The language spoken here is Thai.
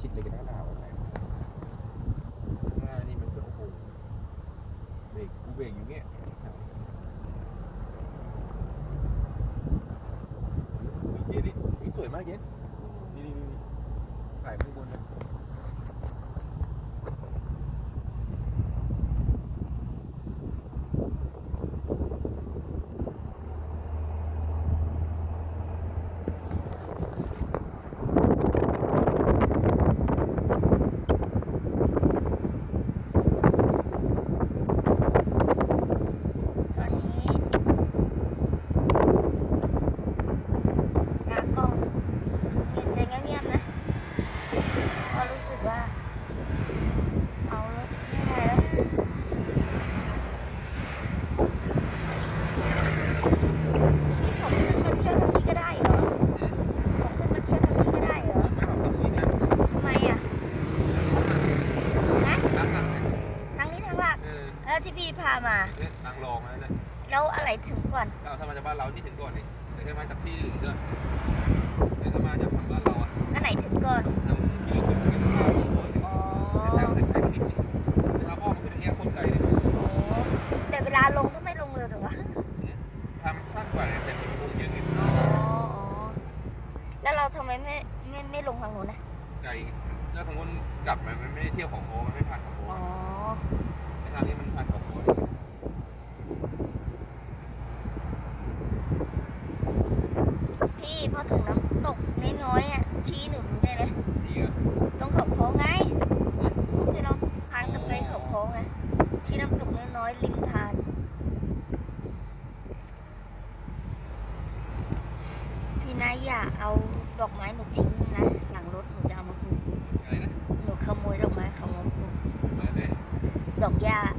ชิดเลยก็ได้นะออกนี่มันก็โอ้โหเบรกกูเบรกอยู่เนี้ยมีเย็นนี่สวยมากเย็น แล้วที่พี่พามา เนี่ยทางรองแล้วนะแล้วอะไรถึงก่อนเราถ้ามาจากบ้านเรานี่ถึงก่อนนี่แต่ถ้ามาจากที่อื่นก็แต่ถ้ามาจากทางบ้านเราอะอันไหนถึงก่อนทางที่เราขึ้นไปทางเราที่ก่อนเนี่ยอ๋อ แต่ทางแต่ทางนิดนิดแต่ทางอ้อมคือตรงเนี้ยโคตรไกลเลยโอ้แต่เวลาลงก็ไม่ลงเลยถูกปะทำสั้นกว่าเนี่ยแต่เป็นวงเยอะนิดอ๋ออ๋อ แล้วเราทำไมไม่ไม่ไม่ลงทางนู้นนะ ไกลแล้วทางนู้นกลับมามันไม่ได้เที่ยวของโค้งมันไม่ผ่านของโค้งอ๋อไอ้ ทางนี้มันผ่านของโค้งพี่พอถึงน้ำตกน้อยๆอะชี้หนูได้เลยดีอะตรงเขาโค้งไงตรงที่เราทางจะไปเขาโค้งไงที่น้ำตกน้อยๆริมทานพี่นายอย่าเอาดอกไม้หนูทิ้งนะ gần da